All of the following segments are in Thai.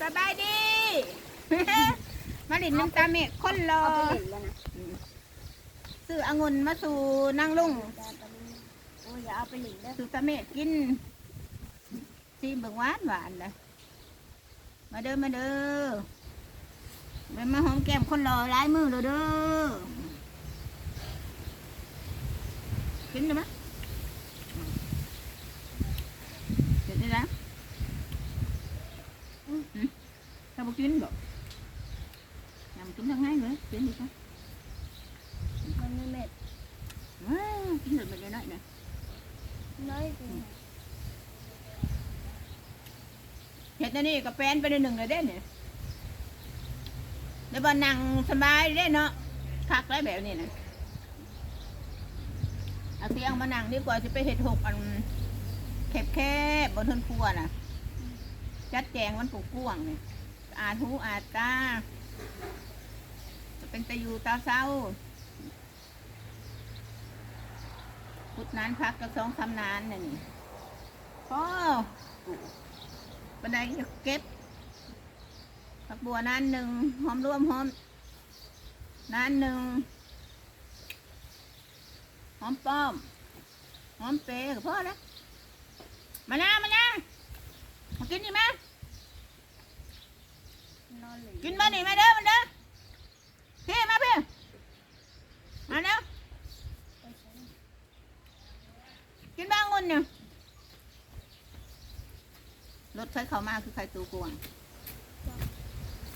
สบายดี มาดินน้ำตาเมฆคนรอเอาไปเล่นแล้วนะซื้อองุ่นมาสู่นางลุงโอ้ยอย่าเอาไปเล่นเด้อสู่ตาเมฆกินซีเบิ่งหวานหวานเลยมาเด้อมาเด้อไปมาหอมแก้มคนรอร้ายมือเลยเด้อกินได้ไหมเสร็จแล้วนะอืมถ้าบอกกินบอกยำกินทั้งไงเลยกินดีกว่า มันไม่เม็ด ว้าวกินหนึ่งไปเลยหน่อยนะ น้อยจริง เห็ดอันนี่ก็แปลนไปในหนึ่งเลยเด้เนี่ยแล้วบอนั่งสบายเด้เนาะคักแล้แบบนี้นะเอาเตียงมานั่งดีกว่าจะไปเห็ดหกอันแคบแคบบนทนครัวน่ะ จัดแจงมันปลูกกวางเนี่ยอาจหูอาจตาจะเป็นตะยูตาเศร้าพุดนานพักก็สองสามนานเนี่ยนี่พ่อ บันไดจะเก็บผักบัวนานหนึ่งหอมรวมหอมนานหนึ่งหอมป้อมหอมเปรย์กับพ่อแล้วมานะมานะมากินดิแม่นอนเลยกินมาหนิมาเด้อมาเด้อพี่มาพี่มาเด้อกินบ้างงุนเนี่ย รถใช้เขามาคือใครตูกวง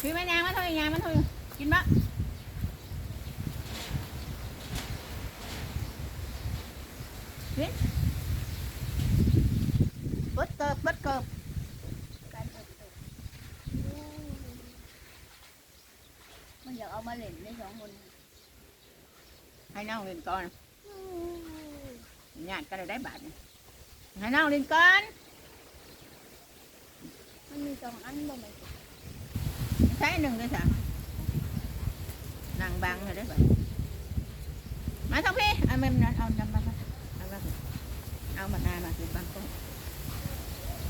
พี่มายางมาเท่าไหร่ยางมาเท่าไหร่กินบ้างกินเบิดเกิบเบิดเกิบการเปิดตัวมันอยากเอามาเล่นได้สองคนให้น้องเล่นก่อนญาติก็ได้ได้บาทนี่ให้น้องเล่นก่อน มันมีสองอันบ่ไหมนใช้หนึ่งด้วยจ้ะนั่งบังเลยได้บาทมาทั้งพี่เอาเมมนั้นเอาจำมาเอามาเอามานามาคือบังก็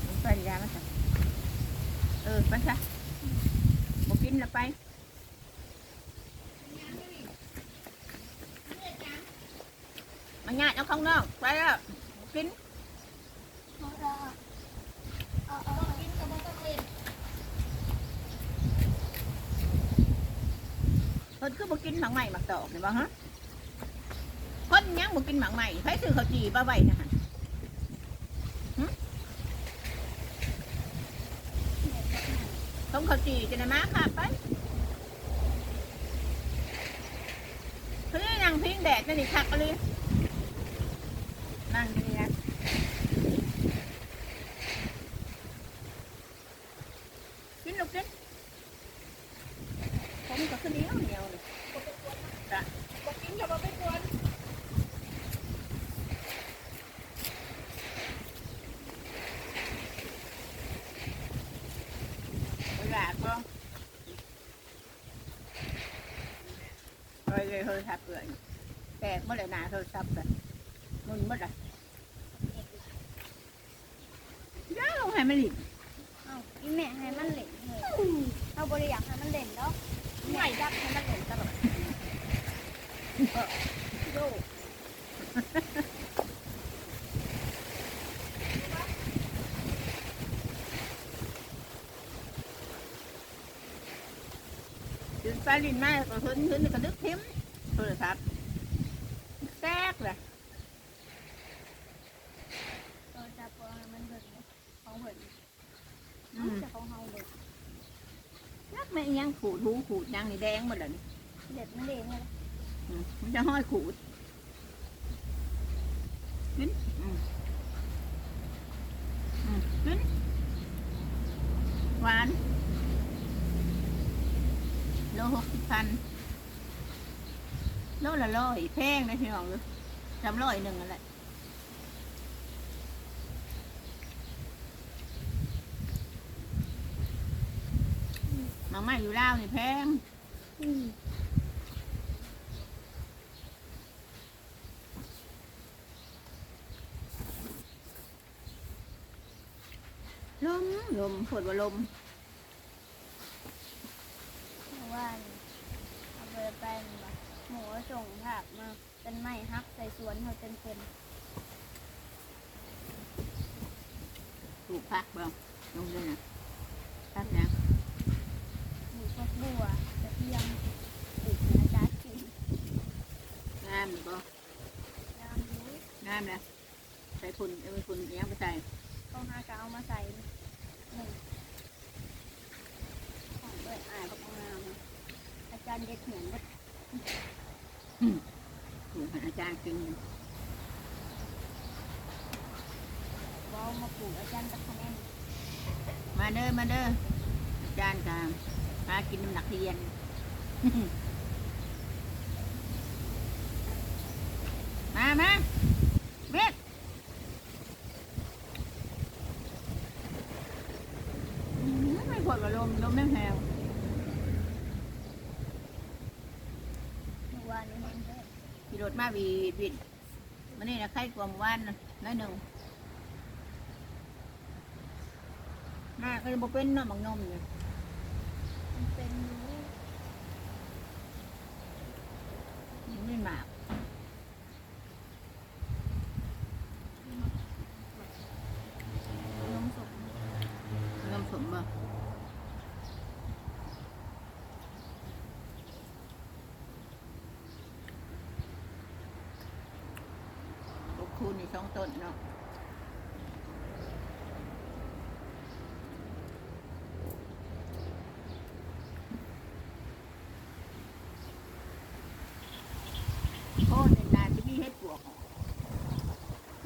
มันไปยามาจ้ะเออไปซะบอกกินละไปมาญาติเอาข้างนอกไปแล้วบ่กิน เอาเอาเอาเอากินกับบ่ต้องเล่น คนคือบ่กิน หมักใหม่มักตอกเห็นบ่ฮะคนยังบ่กินหมักใหม่ไผซื้อข้าวจีบ่ไว้นะฮะต้มข้าวจีจะได้มาค่ะไปคือนั่งพิงแดดนั่นนี่คักเลยนั่งนี่นะกินลูกกินผมก็คือเหนียวเหนียวเลย บอกกินกับบ่ไปกวน เวลาก็เฮ้ยเฮ้ยทับเลยแต กเมื่อไหร่นาโทรศัพท์เลยมุนเมื่อไหร่ย่าลงให้มันหลินเอาอีแม่ให้มันเล่นเลยเอาบริอยากให้มันเล่นแล้วแม่ยักให้มันเล่นตลอดโยกถึงไปลินมาก็ขึ้นขึ้นก็ดึกทิมโทรศัพท์แตกเลย เราจะปล่อยให้มันเล่นของเพิ่น อืม จะของเฮาเล่น นักไม่อิหยั งขูดหูขูดยังนี่แดงหมดเลยเด็ดมันเล่นเลยอืมมันจะห้อยขูดขึ้นอืมอืมขึ้นหวานโลหกสิบพันโลละร้อยแพงนะพี่น้องเลยจำร้อยหนึ่งนั่นแหละ ไม่อยู่ลาวนี่แพงอืมลมลมฝนว่าลมว่านี่เอาไปแปลงบ่หมูก็ส่งผักมาเป็นไม้ฮักใส่สวนเขาเป็นเป็นปลูกผักบ่ลงด้วยนะผักยังหมูพวก บัวกระเทียมปลูกนะจ๊ะกินงามบ่น้ำรู้งามนะใส่ฝุ่นเอาไปฝุ่นเนี้ยไปใส่ต้องหากะเอามาใส่หนึ่งของเบิดอายบักงามอาจารย์เด็ดเหมือนบัดปลูกให้อาจารย์กินเว้ามาปลูกอาจารย์ตะคะแนนมาเด้อมาเด้ออาจารย์กา พากินน้ำหนักเรียน มามาเบ็ดอื้อไม่ปวดกับลมลมแม่งแหวเมื่อวานนี้แห้งเลยขี่รถมาวีดวิดมันนี่นะใครกว่าหมู่บ้านนะน้อยหนึ่งน่าก็จะบอกเป็นน้ำบักนมเนี่ เป็นรู้มันไม่หมากนมสดนมสมบ่คูณนี่สองต้นเนาะโอ้ในนาที่มีเห็ดปวกออก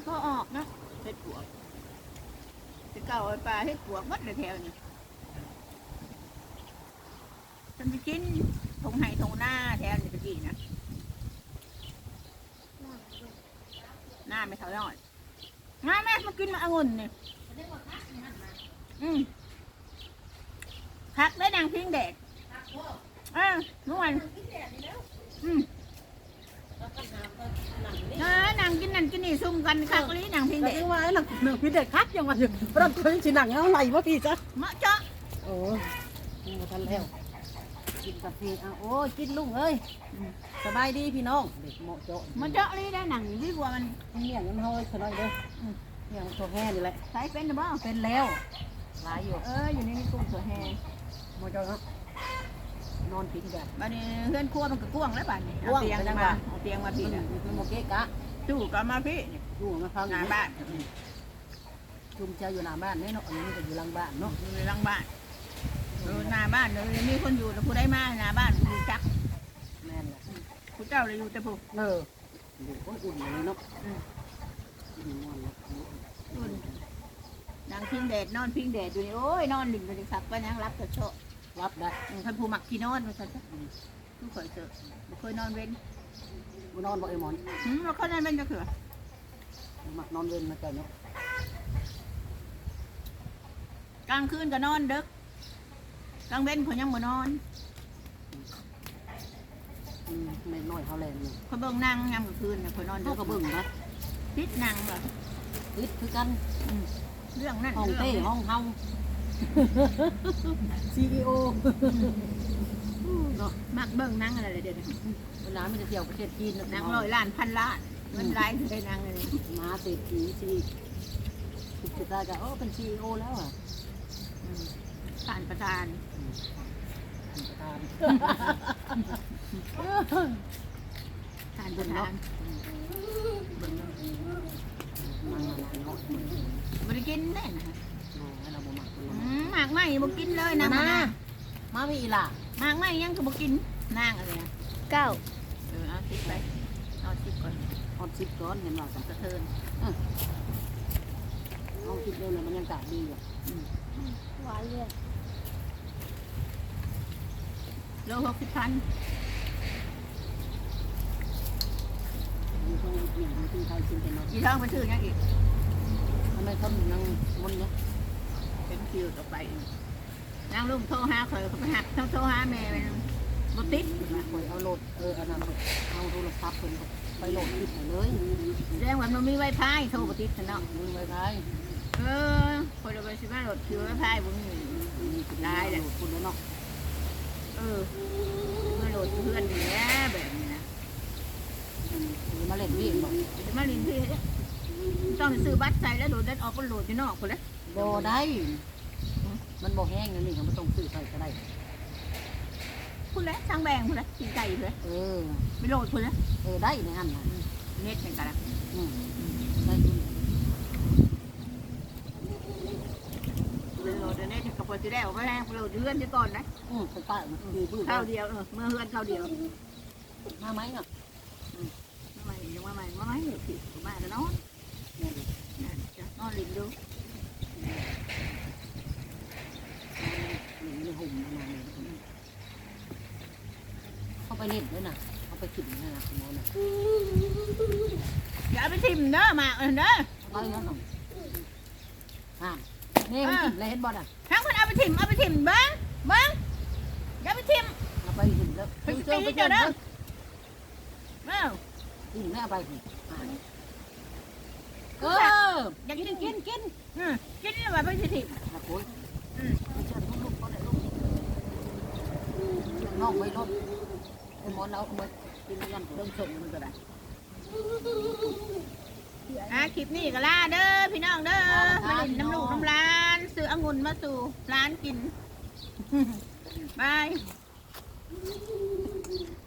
ก็ออกเนาะเห็ดปวกจะเก่าไอ้ ปลาเห็ดปวกหมัดเลยแถวนี้ฉันไปกินทงไห้ทงหน้าแถวนี้ตะกี้นะน่าดูหน้าไม่เท่าน้อยมาแม่มากินมาองุ่นนี่อืมพักได้นางพิงแดดเออเมื่อวานอืม เออนางกินนั่นกินนี่ซุ่มกันคักเลยนางพิงแต่แดดที่ว่าไอ้หนังหนังพี่เด็กคักยังว่าอยู่เราเคยชิหนังเอาไหลวะพี่จ๊ะเหมาะเจาะโอ้ยมาทันแล้วกินกาแฟอะโอ้ยกินลุงเอ้ยสบายดีพี่น้องเด็กเหมาะเจาะเหมาะเจาะเลยได้หนังดีกว่ามันเมี่ยงมันเฮ้ยสบายเด้ออืมเมี่ยงมันตัวแห้นี่แหละใช้เป็นหรือเปล่าเป็นแล้วหลายอยู่เอออยู่ในนี้กุ้งเสือแฮเหมาะเจาะเนาะ นอนพิงแบบบัดนี้เพื่อนครัวมันก็กว้างแล้วบัดนี้เอากว้างเตียงไปจังมาหวะเอาเตียงมาพี่พี่น่ะน่ะคือโมเกะกะจู่ก็มาพี่นี่อยู่มาฟังหน้าบ้านชุมเจ้าอยู่หน้าบ้านเนี่ยเนาะอันนี้ก็อยู่หลังบ้านเนาะอยู่ในหลังบ้านเออหน้าบ้านเดี๋ยวมีคนอยู่แล้วผู้ได้มาหน้าบ้านอยู่จักแม่นแหละผู้เจ้าเลยอยู่แต่ผู้เอออยู่ก็อุ่นอย่างนี้เนาะอืมอุ่นนอนเนาะอุ่นนางพิงแดดนอนพิงแดดอยู่นี่โอ้ยนอนหลิงไปเลยครับก็ยังรับกระโชะ รับได้อืมท่านผู้มักขี้นอนมาสักผู้เคยเจอบ่เคยนอนเว้นบ่นอนบ่ไอ้หมอนหืมเราเข้านอนเว้นจะเขือมักนอนเว้นมาเจ้าเนาะกลางคืนก็นอนดึกกลางเว้นเขายังบ่นอนอืมไม่น้อยเท่าแรงนี่เขาเบิ่งนางยามกลางคืนน่ะเขานอนดึเขากก็เบิ่งนะพิษนางแบบติดคือกันเรื่องนั้นห้องเรื่องเต้นี้ห้องเฮา CEO เนาะมักเบิ่งนางอะไรเดี๋ยวนี้เวลามันจะเที่ยวประเทศจีนนางร้อยล้านพันล้านเงินรายได้นางเลยมาเศรษฐีสิสุดท้ายก็โอ้เป็น CEO แล้วอะอืมผ่านประธานประธานผ่านประธานมันมันเนาะบริกินได้นะให้เราบ่มัก อืมหมากไหมบ่กินเลยนะนะมามามีอีหล่ะหมากไหมยังก็บ่กินนางอะไรนะเก้าเออเอาติดไปเอาติดก่อนฮอดซิปก่อนเห็นว่าสะเทินเอาคิดเร็วเลยมันยังกาดดีอยู่หวานเลยโลหกสิบพันมีต้องเกี่ยงที่ไทยกินแต่เนาะอีท้องไปซื้อยังอีกทำไมเขาถึงยังมันเนี่ยเป็น คิวต่อไปนางลุงโทรหาข่อยเขาไปหักโทรหาแม่ไปบ่ติดมาคอยเอาโหลดเอออันนั้นเอาโทรศัพท์เพิ่นไปโหลดคลิปให้เลยแรงว่ามันมีไวไฟโทรบ่ติดซะเนาะมือไว้ไว้เออคนเราไปสิมาโหลดคิวไวไฟบ่มีได้แหละคุณแล้วเนาะเอเออมาโหลดเพื่อนนี่แหละแบบนี้นะมาเล่นวิ่งบ่เดี๋ยวมาลินพี่ต้องซื้อบัตรใส่แล้วโหลดเดินออกก็โหลดที่นอกคนละโบได้ มันบ่แห้งนั่นนี่เขาไม่ต้องซื้อใส่ก็ได้ คุณละช่างแบงคุณละกินไก่คุณละเออ ไม่โหลดคุณละเออได้ในอันน่ะเน็ตเป็นกันละอืมได้คุณโหลดเน็ตกับพอจะได้ออกมาแรงโหลดเพื่อนที่ก่อนนะอืมไปป้าดีบื้อข้าวเดียวเออเมื่อเพื่อนข้าวเดียวมาไหมเนาะทำไมยังมาใหม่มาไหมผิดมาแล้วเนาะเนี่ยดิจะนอนลินดู มันหุ่มประมาณนี้เข้าไปเล่นด้วยนะเข้าไปกินนะนะคุณหมอนะอย่าไปทิมเด้อมาเออเด้อไปแล้วหน่อยอ่านี่มันกินอะไรเห็นบ่อะทั้งคนเอาไปทิมเอาไปทิมเบิ้งเบิ้งอย่าไปทิมเอาไปกินแล้วไปเจอไปเจอเด้อเอเอ้ากินแม่เอาไปกินอ่าเอออยากกิกินกิกินนกินอืมกินแล้วว่าไปทิมนะคุย อืม ไม่เชื่อลูกๆก็ได้ลูก น้องไว้รถไอ้หมอนเอาเอามากินกันเริ่มส่งมันก็ได้อะคลิปนี้ก็ล่าเด้อพี่น้องเด้อมาลินน้ำลูกน้ำร้าน ซื้อองุ่นมาสู่ร้านกินบาย